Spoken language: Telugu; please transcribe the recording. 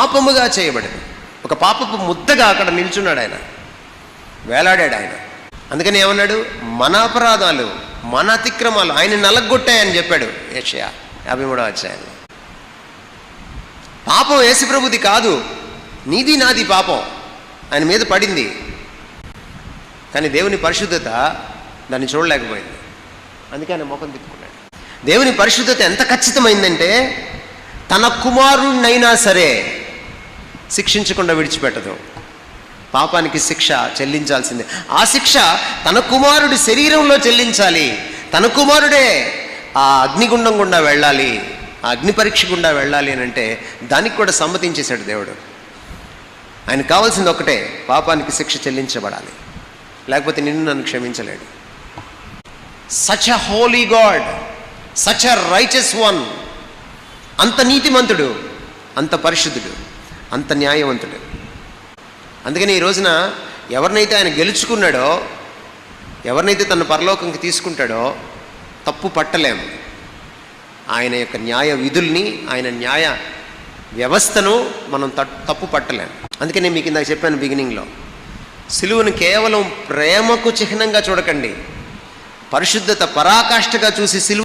పాపముగా చేయబడింది. ఒక పాపపు ముద్దగా అక్కడ నిల్చున్నాడు ఆయన. వేలాడాడు ఆయన. అందుకని ఏమన్నాడు? మన అపరాధాలు మన అతిక్రమాలు ఆయన నలగొట్టాయని చెప్పాడు ఏషియా యాభై మూడవ అధ్యాయం పాపం యేసుప్రభుది కాదు నీది నాది పాపం. ఆయన మీద పడింది. కానీ దేవుని పరిశుద్ధత దాన్ని చూడలేకపోయింది. అందుకే ఆయన ముఖం తిప్పుకున్నాడు. దేవుని పరిశుద్ధత ఎంత ఖచ్చితమైందంటే తన కుమారుణ్ణైనా సరే శిక్షించకుండా విడిచిపెట్టదు. పాపానికి శిక్ష చెల్లించాల్సిందే. ఆ శిక్ష తన కుమారుడి శరీరంలో చెల్లించాలి. తన కుమారుడే ఆ అగ్నిగుండం గుండా వెళ్ళాలి. ఆ అగ్ని పరీక్ష గుండా వెళ్ళాలి అని అంటే దానికి కూడా సమ్మతించేశాడు దేవుడు. ఆయన కావాల్సింది ఒకటే పాపానికి శిక్ష చెల్లించబడాలి. లేకపోతే నిన్ను నన్ను క్షమించలేడు. Such a holy God such a righteous one అంత నీతిమంతుడు అంత పరిశుద్ధుడు. అంత న్యాయవంతుడు. అందుకని ఈ రోజున ఎవరినైతే ఆయన గెలుచుకున్నాడో ఎవరినైతే తన పరలోకంకి తీసుకుంటాడో తప్పు పట్టలేము. ఆయన యొక్క న్యాయ విధుల్ని ఆయన న్యాయ వ్యవస్థను మనం తప్పు పట్టలేము. అందుకని మీకు ఇందాక చెప్పాను బిగినింగ్లో సిలువను కేవలం ప్రేమకు చిహ్నంగా చూడకండి. పరిశుద్ధత పరాకాష్ఠగా చూసి సిలువ